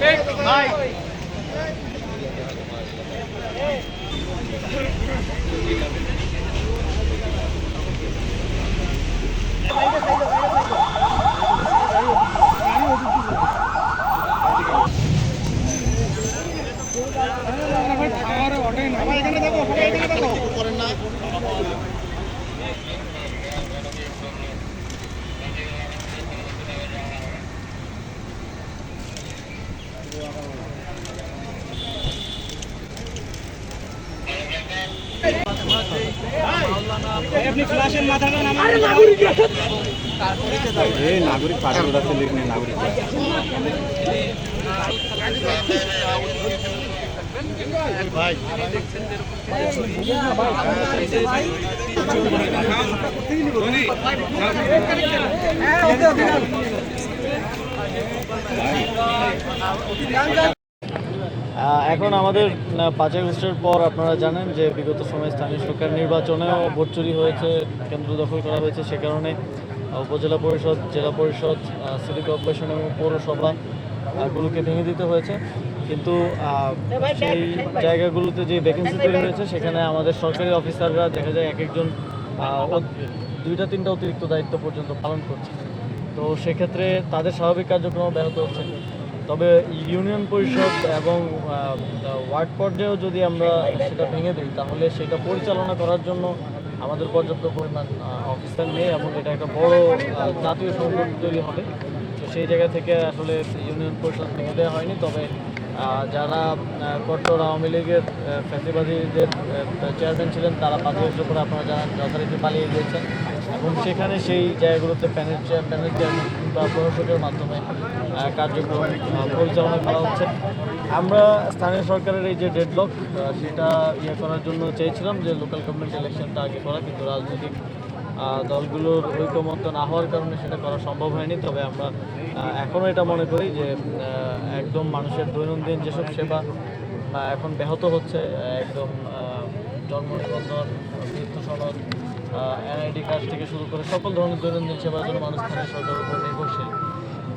এই নাগরিক পার্টি ওটাতে লিখনে নাগরিক। আহ, এখন আমাদের পাঁচই আগস্টের পর আপনারা জানেন যে বিগত সময়ে স্থানীয় সরকার নির্বাচনেও ভোট চুরি হয়েছে, কেন্দ্র দখল করা হয়েছে সে কারণে উপজেলা পরিষদ, জেলা পরিষদ সিটি কর্পোরেশন এবং পৌরসভা গুলোকে ভেঙে দিতে হয়েছে। কিন্তু সেই জায়গাগুলোতে যে ভ্যাকেন্সি তৈরি হয়েছে, সেখানে আমাদের সরকারি অফিসাররা দেখা যায় এক একজন দুইটা, তিনটা অতিরিক্ত দায়িত্ব পর্যন্ত পালন করছে। তো সেক্ষেত্রে তাদের স্বাভাবিক কার্যক্রম ব্যাহত হচ্ছে। তবে ইউনিয়ন পরিষদ এবং ওয়ার্ড পর্যায়েও যদি আমরা সেটা ভেঙে দিই, তাহলে সেটা পরিচালনা করার জন্য আমাদের পর্যাপ্ত পরিমাণ অফিসার নেই এবং এটা একটা বড় জাতীয় সংকট তৈরি হবে। তো সেই জায়গা থেকে আসলে ইউনিয়ন পরিষদ ভেঙে দেওয়া হয়নি। তবে যারা কট্টর আওয়ামী লীগের ফ্যাসিবাদীদের চেয়ারম্যান ছিলেন, তারা পাঁচ বছর পরে আপনারা জানান, যথারীতি পালিয়ে গিয়েছেন। এবং সেখানে সেই জায়গাগুলোতে প্যানেল চেয়ার, প্যানেল চেয়ারম্যান বা প্রশাসকের মাধ্যমে কার্যক্রম পরিচালনা করা হচ্ছে। আমরা স্থানীয় সরকারের এই যে ডেডলক সেটা ইয়ে করার জন্য চেয়েছিলাম যে লোকাল গভর্নমেন্ট ইলেকশনটা আগে করা, কিন্তু রাজনৈতিক দলগুলোর ঐকমত্য না হওয়ার কারণে সেটা করা সম্ভব হয়নি। তবে আমরা এখনও এটা মনে করি যে একদম মানুষের দৈনন্দিন যেসব সেবা এখন ব্যাহত হচ্ছে একদম জন্ম নিবন্ধন মৃত্যু সনদ এনআইডি কার্ড থেকে শুরু করে সকল ধরনের দৈনন্দিন সেবার জন্য মানুষ স্থানীয় সরকারের উপর নির্ভরশীল।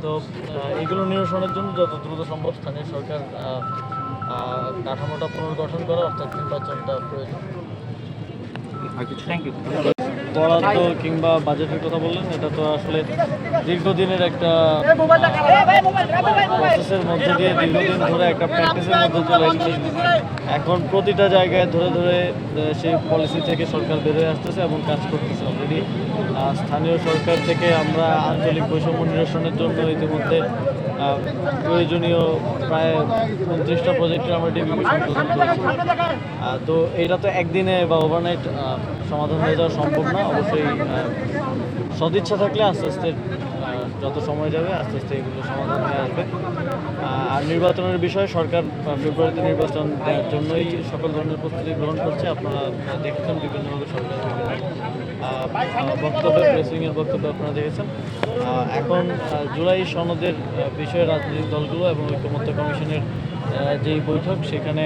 তো এগুলো নিরসনের জন্য যত দ্রুত সম্ভব স্থানীয় সরকার কাঠামোটা পুনর্গঠন করা অর্থাৎ নির্বাচনটা প্রয়োজন। থ্যাংক ইউ বরাদ্দ কিংবা বাজেটের কথা বললেন, এটা তো আসলে দীর্ঘদিনের একটা প্রসেসের মধ্যে দিয়ে দীর্ঘদিন ধরে একটা প্র্যাকটিসের মধ্যে চলে এসেছে। এখন প্রতিটা জায়গায় ধরে ধরে সেই পলিসি থেকে সরকার বেরোয় আসতেছে এবং কাজ করতেছে অলরেডি স্থানীয় সরকার থেকে আমরা আঞ্চলিক বৈষম্য নিরসনের জন্য ইতিমধ্যে প্রয়োজনীয় প্রায় উনত্রিশটা প্রজেক্টের আমরা করেছি। তো এটা তো একদিনে বা ওভারনাইট সমাধান হয়ে যাওয়া সম্ভব না। অবশ্যই সদিচ্ছা থাকলে আস্তে আস্তে যত সময় যাবে আস্তে আস্তে এগুলো সমাধান হয়ে আসবে। আর নির্বাচনের বিষয়ে সরকার ফেব্রুয়ারিতে নির্বাচন জন্যই সকল ধরনের প্রস্তুতি গ্রহণ করছে। আপনারা দেখেছেন বিভিন্নভাবে সরকার বক্তব্য প্রেসিংয়ের বক্তব্য আপনারা দেখেছেন। এখন জুলাই সনদের বিষয়ে রাজনৈতিক দলগুলো এবং ঐক্যমত্য কমিশনের যেই বৈঠক, সেখানে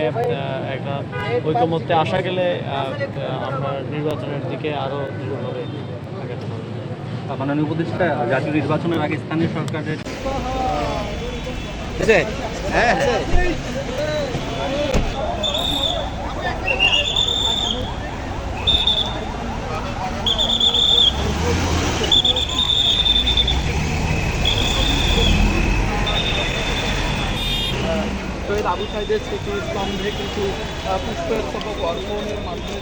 একটা ঐক্যমত্যে আসা গেলে আমরা নির্বাচনের দিকে আরও দৃঢ়ভাবে মাননীয় উপদেষ্টা জাতীয় নির্বাচনের আগে স্থানীয় সরকারের হ্যাঁ শহীদ আবু সাইদের স্মৃতি স্তম্ভে কিন্তু পুষ্পস্তবক অর্পণের মাধ্যমে